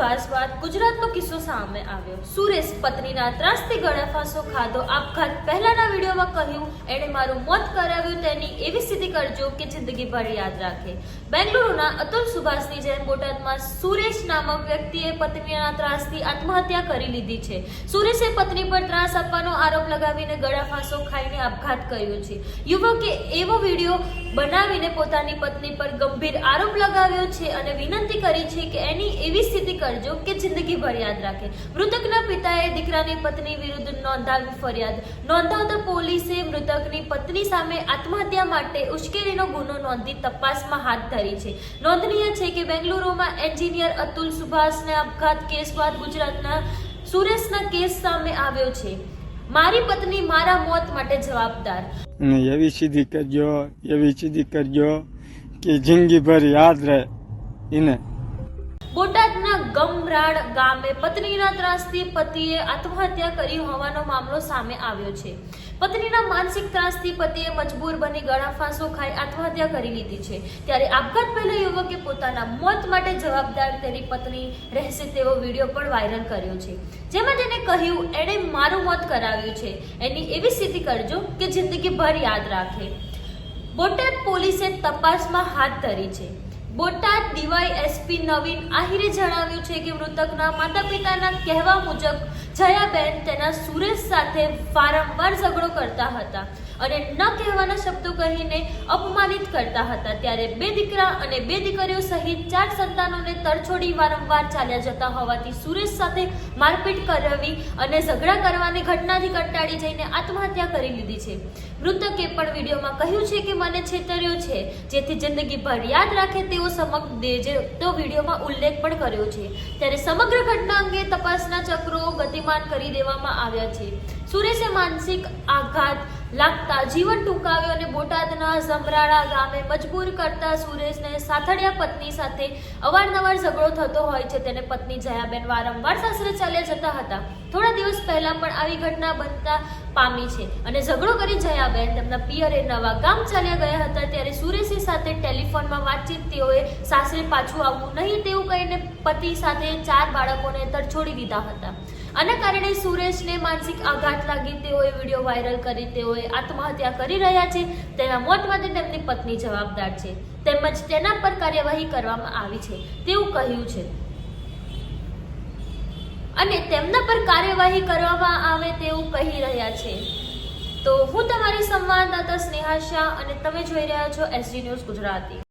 સુભાષ બાદ ગુજરાતનો કિસ્સો સામે આવ્યો. સુરેશ પત્નીના ત્રાસથી ગળા ફાંસો ખાધો. આપઘાત પહેલાના વિડીયોમાં કહ્યું, એણે મારું મોત કરાવ્યું તેની એવી સ્થિતિ કરજો કે જિંદગીભર યાદ રાખે. બેંગલુરુના અતુલ સુભાષની જેમ બોટાદમાં સુરેશ નામક વ્યક્તિએ પત્નીના ત્રાસથી આત્મહત્યા કરી લીધી છે. સુરેશે પત્ની પર ત્રાસ આપવાનો આરોપ લગાવીને ગળા ફાંસો ખાઈને આપઘાત કર્યો છે. યુવકે એવો વીડિયો બનાવીને પોતાની પત્ની પર ગંભીર આરોપ લગાવ્યો છે અને વિનંતી કરી છે કે એની એવી સ્થિતિ કરજો કે જિંદગીભર યાદ રાખે. મૃતકના પિતાએ દીકરાની પત્ની વિરુદ્ધ નોંધાવી ફરિયાદ. નોંધાવતા પોલીસે મૃતકની પત્ની સામે આત્મહત્યા માટે ઉશ્કેરીનો ગુનો નોંધી તપાસમાં હાથ ધરી છે. નોંધનીય છે કે બેંગલુરુમાં એન્જિનિયર અતુલ સુભાષને આપઘાત કેસ બાદ ગુજરાતના સુરેશના કેસ સામે આવ્યો છે. મારી પત્ની મારા મોત માટે જવાબદાર. એવી સીધી કરજો, એવી સીધી કરજો કે જિંદગીભર યાદ રહે. એને ગમરાડ ગામે પત્નીના ત્રાસથી પતિએ આત્મહત્યા કરી હોવાનો મામલો સામે આવ્યો છે. પત્નીના માનસિક ત્રાસથી પતિએ મજબૂર બની ગળા ફાંસો ખાઈ આત્મહત્યા કરી લીધી છે. ત્યારે આપઘાત પહેલા યુવકે પોતાના મોત માટે જવાબદાર તેની પત્ની રહેશે તેવો વીડિયો પણ વાયરલ કર્યો છે. જેમાં તેને કહ્યું, એણે મારું મોત કરાવ્યું છે. એની એવી સ્થિતિ કરજો કે જિંદગીભર યાદ રાખે. બોટાદ પોલીસે તપાસમાં હાથ ધરી છે. બોટાદ ડીવાય એસપી નવીન આહિરે જણાવ્યું છે કે મૃતકના માતા પિતાના કહેવા મુજબ જયાબેન તેના સુરેશ સાથે વારંવાર ઝઘડો કરતા હતા. અને ન કહેવાના શબ્દો કહીને અપમાનિત કરતા હતા. ત્યારે બે દીકરા અને બે દીકરીઓ સહિત ચાર સંતાનોને તરછોડી વારંવાર ચાલ્યા જતા હોવાથી સુરેશ સાથે મારપીટ કરાવી અને ઝઘડા કરવાની ઘટનાથી કંટાળી જઈને આત્મહત્યા કરી લીધી છે. મૃતકે પણ વિડીયોમાં કહ્યું છે કે મને છેતર્યો છે. જેથી જિંદગીભર યાદ રાખે તેવો સમગ્ર દેજે તો વિડીયોમાં ઉલ્લેખ પણ કર્યો છે. ત્યારે સમગ્ર ઘટના અંગે તપાસના ચક્રો ગતિમાન કરી દેવામાં આવ્યા છે. સુરેશે માનસિક આઘાત લાગતા જીવન ટૂંકાવ્યું અને બોટાદના ઝમરાળા ગામે મજબૂર કરતા સુરેશને સાથળિયા પત્ની સાથે અવારનવાર ઝઘડો થતો હોય છે. તેને પત્ની જયાબેન વારંવાર સાસરે ચાલ્યા જતા હતા. થોડા દિવસ પહેલા પણ આવી ઘટના બનતા પામી છે અને ઝઘડો કરી જયાબેન તેમના પિયરે નવા ગામ ચાલ્યા ગયા હતા. ત્યારે સુરેશની સાથે ટેલિફોનમાં વાતચીત તેઓએ સાસરે પાછું આવવું નહીં તેવું કહીને પતિ સાથે ચાર બાળકોને તરછોડી દીધા હતા. આના કારણે સુરેશને માનસિક આઘાત લાગી, તેઓએ વીડિયો વાયરલ કરી, તેઓએ આત્મહત્યા કરી રહ્યા છે, તેના મોત માટે તેમની પત્ની જવાબદાર છે. તેમજ તેના પર કાર્યવાહી કરવામાં આવી છે, તેવું કહ્યું છે. અને તેમના પર કાર્યવાહી કરવામાં આવે તેવું કહી રહ્યા છે. તો હું તમારી સંવાદદાતા સ્નેહા શાહ અને તમે જોઈ રહ્યા છો એસજી ન્યૂઝ ગુજરાતી.